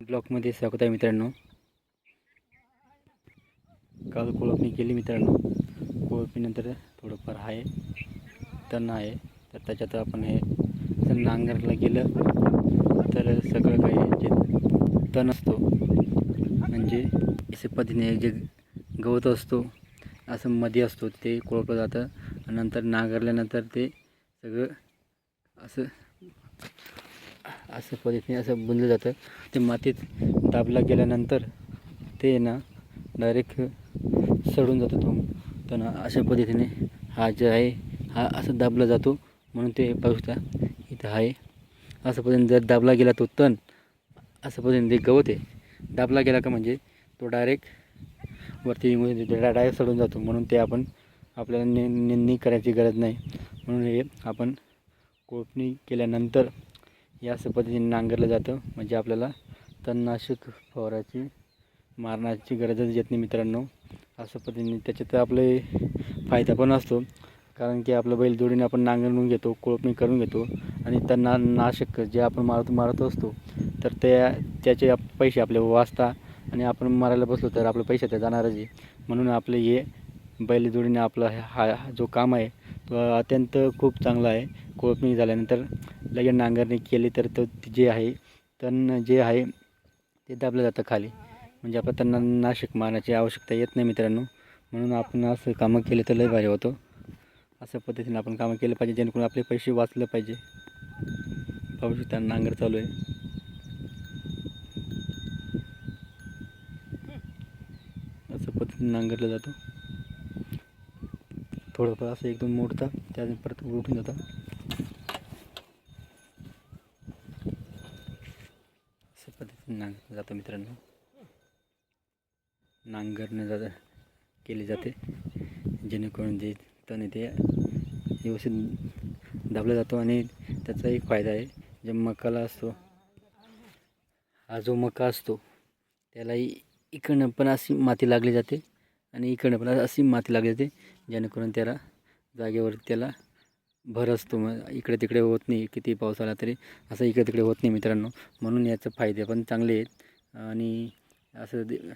ब्लॉकमध्ये स्वागत आहे मित्रांनो. काल कोळपणी केली मित्रांनो. कोळपणीनंतर थोडंफार आहे तण आहे. तर त्याच्यात आपण हे जर नांगरला गेलं तर सगळं काही जे तण असतो म्हणजे असे पद्धतीने जे गवत असतो असं मध्ये असतो ते कोळपलं जातं. आणि नंतर नांगरल्यानंतर ते सगळं असं असं पद्धतीने असं बुंजलं जातं. ते मातीत दाबला गेल्यानंतर ते ना डायरेक्ट सडून जातो तो. तर ना अशा पद्धतीने हा जे आहे हा असं दाबला जातो. म्हणून ते पाहू इथं आहे. असं पद्धतीने जर दाबला गेला तो तण असं पद्धतीने ते गवत आहे. दाबला गेला का म्हणजे तो डायरेक्ट वरती डायरेक्ट सडून जातो. म्हणून ते आपण आपल्याला नि निंदणी करायची गरज नाही. म्हणून हे आपण कोपणी केल्यानंतर या असं पद्धतीने नांगरलं जातं. म्हणजे आपल्याला तणनाशक फवाराची मारण्याची गरजच येत नाही मित्रांनो. असं पद्धतीने त्याच्यात आपले फायदा पण असतो. कारण की आपलं बैलजोडीने आपण नांगरून घेतो कोळपणी करून घेतो. आणि त्यांना नाशक जे आपण मारत मारत असतो तर त्या त्याचे आप- पैसे आपले वाचता आणि आपण मारायला बसलो तर आपलं पैसे ते जाणारच आहे. म्हणून आपलं हे बैलजोडीने आपला हा जो काम आहे तो अत्यंत खूप चांगला आहे. कोळपणी झाल्यानंतर लगेच नांगरणी केली तर तो जे आहे तण जे आहे ते दाबलं जातं खाली. म्हणजे आपलं त्यांना नाशिक मारण्याची आवश्यकता येत नाही मित्रांनो. म्हणून आपण असं कामं केले तर लय भारी होतो. अशा पद्धतीने आपण कामं केलं पाहिजे जेणेकरून आपले पैसे वाचले पाहिजे. पाहू शकता नांगर चालू आहे. असं पद्धतीने नांगरलं जातो. थोडंफार असं एकदम मोडता त्या परत उठून जातं. नांग जातो जातं मित्रांनो. नांगरणं जातं केली जाते. जेणेकरून जे तण ते व्यवस्थित दाबला जातो आणि त्याचा एक फायदा आहे. जे मकाला असतो हा जो मका असतो त्यालाही इकडनं पण अशी माती लागली जाते आणि इकडनं पण अशी माती लागली जाते जेणेकरून त्याला जागेवर त्याला भर असतो मग इकडे तिकडे होत नाही किती पाऊस आला तरी. असं इकडे तिकडे होत नाही मित्रांनो. म्हणून याचे फायदे पण चांगले आहेत. आणि असं दे-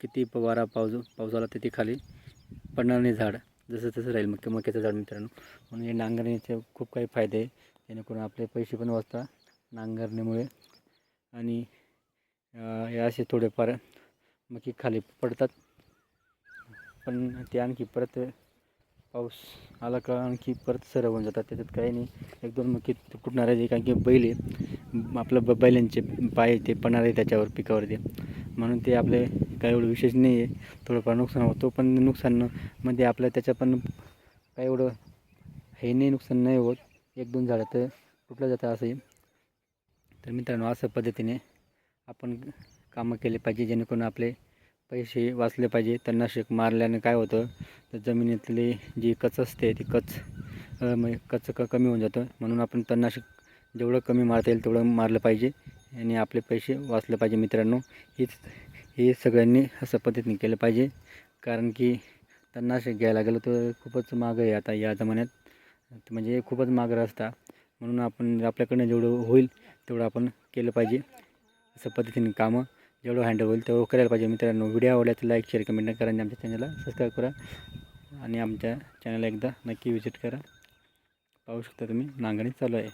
किती पवारा वारा पाऊस पाऊस आला तिथे खाली पडणार नाही झाड. जसं तसं राहील मग मक्याचं झाड मित्रांनो. म्हणून हे नांगरणीचे खूप काही फायदे आहे जेणेकरून आपले पैसे पण वाचतात नांगरणीमुळे. आणि हे असे थोडेफार मकी खाली पडतात. पण ते आणखी परत पाऊस आला का आणखी परत सरळ होऊन जातात. त्याच्यात काही नाही. एक दोन मकी तुटणार आहे कारण की बैल आहे आपलं ब बैलांचे पाय ते पणार आहे त्याच्यावर पिकावर ते म्हणून ते आपले काही एवढं विशेष नाही आहे. थोडंफार नुकसान होतो पण नुकसान म्हणजे आपलं त्याच्या पण काही एवढं हे नाही नुकसान नाही होत. एक दोन झाडं तर तुटलं जातं असंही. तर मित्रांनो अशा पद्धतीने आपण कामं केले पाहिजे जेणेकरून आपले पैसे वाचले पाहिजे. तणनाशक मारल्याने काय होतं? तर जमिनीतली जी कच असते ती कच म्हणजे कच क कमी होऊन जातं. म्हणून आपण तणनाशक जेवढं कमी मारता येईल तेवढं मारलं पाहिजे आणि आपले पैसे वाचले पाहिजे मित्रांनो. हीच हे सगळ्यांनी असं पद्धतीने केलं पाहिजे. कारण की तणनाशक घ्यायला गेलं तर खूपच महाग आहे आता या जमान्यात. म्हणजे खूपच महाग रस्ता. म्हणून आपण आपल्याकडनं जेवढं होईल तेवढं आपण केलं पाहिजे. असं पद्धतीने कामं जेवढं हँडल होईल तेवढं करायला पाहिजे. मित्रांनो व्हिडिओ आवडला तर लाईक शेअर कमेंट करा आणि आमच्या चॅनलला सबस्क्राईब करा. आणि आमच्या चॅनलला एकदा नक्की विजिट करा. पाहू शकता तुम्ही नांगणी चालू आहे.